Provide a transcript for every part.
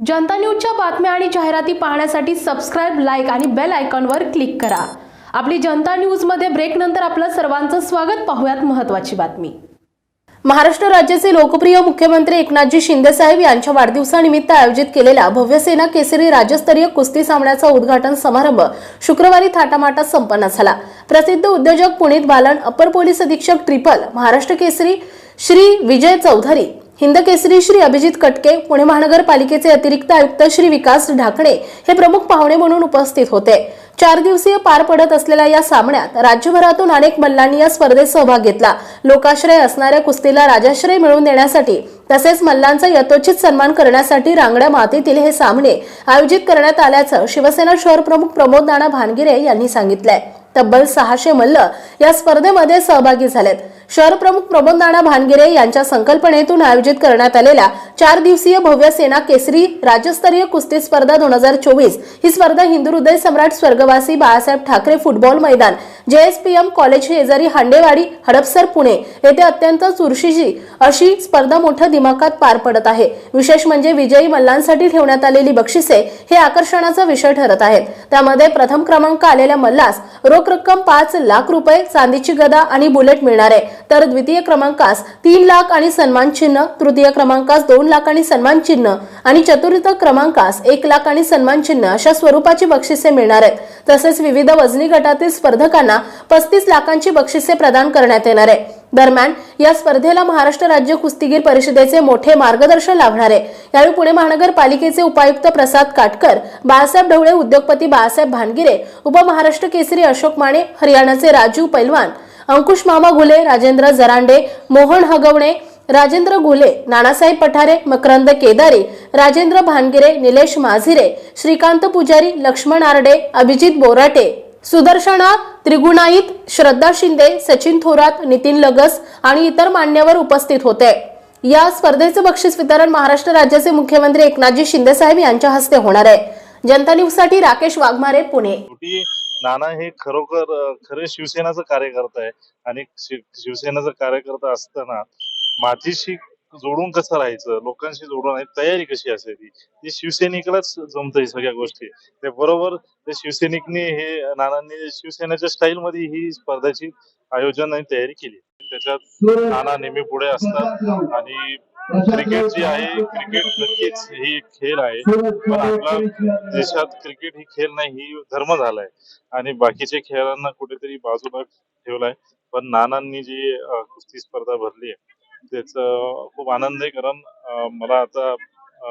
जनता न्यूजच्या बातम्या आणि जाहिराती पाहण्यासाठी सबस्क्राईब लाईक आणि बेल आयकॉनवर क्लिक करा. आपली जनता न्यूजमध्ये ब्रेकनंतर आपलं सर्वांचं स्वागत. पाहूयात महत्त्वाची बातमी. महाराष्ट्र राज्याचे लोकप्रिय मुख्यमंत्री एकनाथजी शिंदेसाहेब यांच्या वाढदिवसानिमित्त आयोजित केलेला भव्य सेना केसरी राज्यस्तरीय कुस्ती सामन्याचा उद्घाटन समारंभ शुक्रवारी थाटामाटात संपन्न झाला. प्रसिद्ध उद्योजक पुनीत बालन अपर पोलीस अधीक्षक ट्रिपल महाराष्ट्र केसरी श्री विजय चौधरी हिंद केसरी श्री अभिजित कटके पुणे महानगरपालिकेचे अतिरिक्त आयुक्त श्री विकास ढाकणे हे प्रमुख पाहुणे म्हणून उपस्थित होते. चार दिवसीय पार पडत असलेल्या या सामन्यात राज्यभरातून अनेक मल्लांनी या स्पर्धेत सहभाग घेतला. लोकाश्रय असणाऱ्या कुस्तीला राजाश्रय मिळवून देण्यासाठी तसेच मल्लांचा यथोचित सन्मान करण्यासाठी रांगड्या मातीतील हे सामने आयोजित करण्यात आल्याचं शिवसेना शहर प्रमुख प्रमोद नाना भानगिरे यांनी सांगितलंय. तब्बल सहाशे मल्ल या स्पर्धेमध्ये सहभागी झालेत. शहर प्रमुख प्रमोद नाना भानगिरे यांच्या संकल्पनेतून आयोजित करण्यात आलेल्या चार दिवसीय भव्य सेना केसरी राज्यस्तरीय कुस्ती स्पर्धा दोन हजार चोवीस ही स्पर्धा हिंदू हृदय सम्राट स्वर्गवासी बाळासाहेब ठाकरे फुटबॉल मैदान जेएसपीएम कॉलेज शेजारी हांडेवाडी हडपसर पुणे येथे अत्यंत चुरशीची अशी स्पर्धा मोठ्या दिमाखात पार पडत आहे. विशेष म्हणजे विजयी मल्लांसाठी ठेवण्यात आलेली बक्षिसे हे आकर्षणाचा विषय ठरत आहेत. त्यामध्ये प्रथम क्रमांक आलेल्या मल्लास रोख रक्कम पाच लाख रुपये चांदीची गदा आणि बुलेट मिळणार आहे. तर द्वितीय क्रमांकास तीन लाख आणि सन्मान चिन्ह तृतीय क्रमांकास दोन लाख आणि सन्मान चिन्ह आणि चतुर्थ क्रमांकास एक लाख आणि सन्मान चिन्ह अशा स्वरूपाची बक्षिसे मिळणार आहेत. तसेच विविध वजनी गटातील स्पर्धकांना पस्तीस लाखांची बक्षिसे प्रदान करण्यात येणार आहे. दरम्यान या स्पर्धेला महाराष्ट्र राज्य कुस्तीगीर परिषदेचे मोठे मार्गदर्शन लाभणार आहे. यावेळी पुणे महानगरपालिकेचे उपायुक्त प्रसाद काटकर बाळासाहेब ढवळे उद्योगपती बाळासाहेब भानगिरे उपमहाराष्ट्र केसरी अशोक माने हरियाणाचे राजू पैलवान अंकुश मामा घुले राजेंद्र जरांडे मोहन हगवणे राजेंद्र घुले नानासाहेब पठारे मकरंद केदारे राजेंद्र भानगिरे निलेश माझिरे श्रीकांत पुजारी लक्ष्मण आरडे अभिजित बोराटे. सुदर्शना त्रिगुणाईत श्रद्धा शिंदे सचिन थोरात नितीन लगस आणि इतर मान्यवर उपस्थित होते. या स्पर्धेचे बक्षीस वितरण महाराष्ट्र राज्याचे मुख्यमंत्री एकनाथजी शिंदे साहेब यांच्या हस्ते होणार आहे. जनता न्यूजसाठी राकेश वाघमारे पुणे. नाना हे खरोखर खरे शिवसेनाचं कार्यकर्ता आहे आणि शिवसेनेचा कार्यकर्ता असताना मातीशी जोडून कसं राहायचं? लोकांशी जोडून तयारी कशी असायची? ती शिवसैनिकालाच जमत सगळ्या गोष्टी. ते बरोबर ते शिवसैनिकनी हे नानांनी शिवसेनेच्या स्टाईल मध्ये ही स्पर्धाची आयोजन आणि तयारी केली. त्याच्यात नाना नेहमी पुढे असतात आणि क्रिकेट जी आहे क्रिकेट नक्कीच ही खेळ आहे. पण आपला देशात क्रिकेट ही खेळ नाही ही धर्म झालाय. आणि बाकीच्या खेळांना कुठेतरी बाजूला ठेवलाय. पण नानांनी जी कुस्ती स्पर्धा भरली आहे त्याच खूप आनंद आहे. कारण मला आता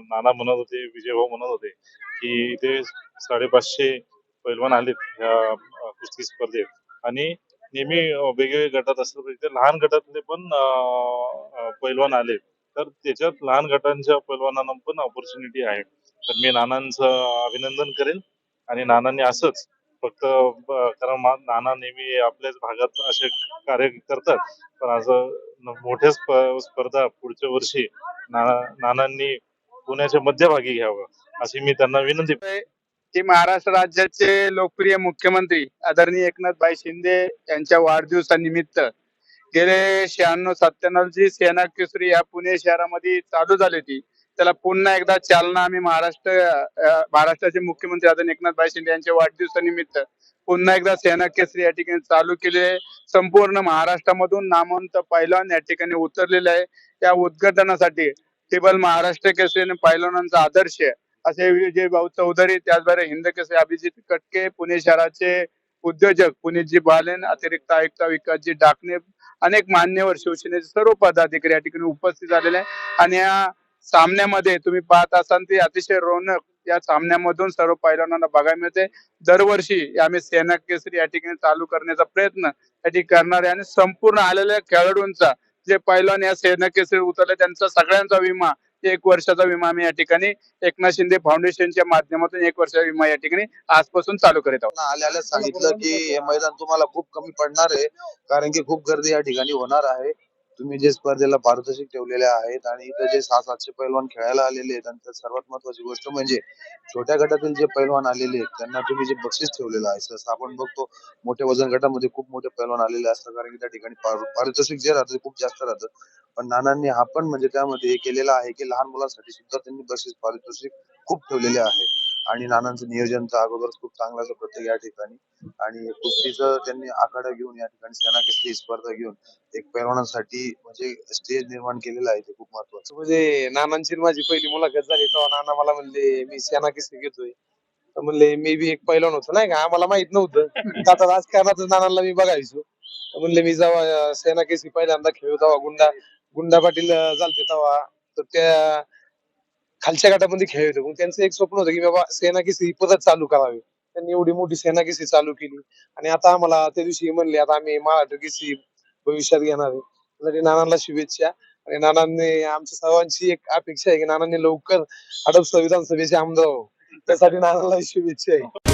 नाना म्हणत होते विजय भाऊ म्हणत होते की इथे साडेपाचशे पैलवान आलेत ह्या कुस्ती स्पर्धेत. आणि नेहमी वेगवेगळ्या गटात असतात. लहान गटातले पण पैलवान आलेत. तर त्याच्यात लहान गटांच्या पैलवानांना पण ऑपॉर्च्युनिटी आहे. तर मी नानांचं अभिनंदन करेन. आणि नानांनी असंच फक्त कारण नाना नेहमी आपल्याच भागात असे कार्य करतात. पण असं मोठ्या स्पर्धा पुढच्या वर्षी नाना नानांनी पुण्याच्या मध्यभागी घ्यावं अशी मी त्यांना विनंती की महाराष्ट्र राज्याचे लोकप्रिय मुख्यमंत्री आदरणीय एकनाथभाई शिंदे यांच्या वाढदिवसानिमित्त गेले शहाण्णव सत्त्याण्णव जी सेना केसरी या पुणे शहरामध्ये चालू झाली होती. त्याला पुन्हा एकदा चालना आम्ही महाराष्ट्र महाराष्ट्राचे मुख्यमंत्री आदरणीय एकनाथभाई शिंदे यांच्या वाढदिवसानिमित्त पुन्हा एकदा सेना केसरी या ठिकाणी चालू केले आहे. संपूर्ण महाराष्ट्रामधून नामवंत पैलवान या ठिकाणी उतरलेले आहे. त्या उद्घाटनासाठी टेबल महाराष्ट्र केसरी आणि पैलवानांचा आदर्श असे विजय भाऊ चौधरी त्याचबरोबर हिंद केसरी अभिजित कटके पुणे शहराचे उद्योजक पुनीतजी बालेन अतिरिक्त आयुक्त विकासजी डाकणे अनेक मान्यवर शिवसेनेचे सर्व पदाधिकारी या ठिकाणी उपस्थित झालेले आहे आणि या सामन्यामध्ये तुम्ही पाहत असाल ते अतिशय रोनक या सामन्यामधून सर्व पैलवानांना बघायला मिळते. दरवर्षी आम्ही सेना केसरी या ठिकाणी चालू करण्याचा प्रयत्न या ठिकाणी करणार आहे. आणि संपूर्ण आलेल्या खेळाडूंचा जे पैलवान या सेना केसरी उतरले त्यांचा सगळ्यांचा विमा एक वर्षाचा विमा आम्ही या ठिकाणी एकनाथ शिंदे फाउंडेशनच्या माध्यमातून एक वर्षाचा विमा या ठिकाणी आजपासून चालू करीत आहोत. आल्याला सांगितलं की हे मैदान तुम्हाला खूप कमी पडणार आहे कारण की खूप गर्दी या ठिकाणी होणार आहे. तुम्ही जे स्पर्धेला पारितोषिक ठेवलेले आहेत आणि इथं जे सहा सातशे पैलवान खेळायला आलेले आहेत आणि त्यात सर्वात महत्वाची गोष्ट म्हणजे छोट्या गटातील जे पैलवान आलेले आहेत त्यांना तुम्ही जे बक्षीस ठेवलेलं आहे सहसा आपण बघतो. मोठ्या वजन गटामध्ये खूप मोठे पैलवान आलेले असतात कारण की त्या ठिकाणी पारितोषिक जे राहतं ते खूप जास्त राहतं पण नानांनी हा पण म्हणजे त्यामध्ये हे केलेला आहे की लहान मुलांसाठी सुद्धा त्यांनी बक्षीस पारितोषिक खूप ठेवलेले आहे. आणि नानांचं नियोजन तर अगोदरच खूप चांगलं असं प्रत्येक या ठिकाणी. आणि कुस्तीचं त्यांनी आखाडा घेऊन या ठिकाणी सेना केसरी स्पर्धा घेऊन एक पैलवानांसाठी म्हणजे स्टेज निर्माण केलेलं आहे ते खूप महत्वाचं. म्हणजे नानांची माझी पहिली मुलाखत झाली तेव्हा नाना मला म्हणले मी सेना किस्ती घेतोय. तर म्हणले मी बी एक पैलवान होतो नाही का? आम्हाला माहीत नव्हतं. आता राजकारणात नानांना मी बघायचो. म्हणले मी जेव्हा सेना केसरी पहिल्यांदा खेळलो तेव्हा गुंडा गुंडा पाटील अं, झालते तेव्हा. तर त्या खालच्या गटामध्ये खेळत मग त्यांचं एक स्वप्न होतं की बाबा सेना केसरी परत चालू करावी. त्यांनी एवढी मोठी सेना केसरी चालू केली. आणि आता आम्हाला त्या दिवशी म्हणले आता आम्ही महाराष्ट्र किसी भविष्यात घेणार आहे. त्यासाठी नानांना शुभेच्छा. आणि नानांनी आमच्या सर्वांची एक अपेक्षा आहे की नानांनी लवकर हडपसर विधानसभेचे आमदार व्हावं. त्यासाठी नानांना शुभेच्छा आहे.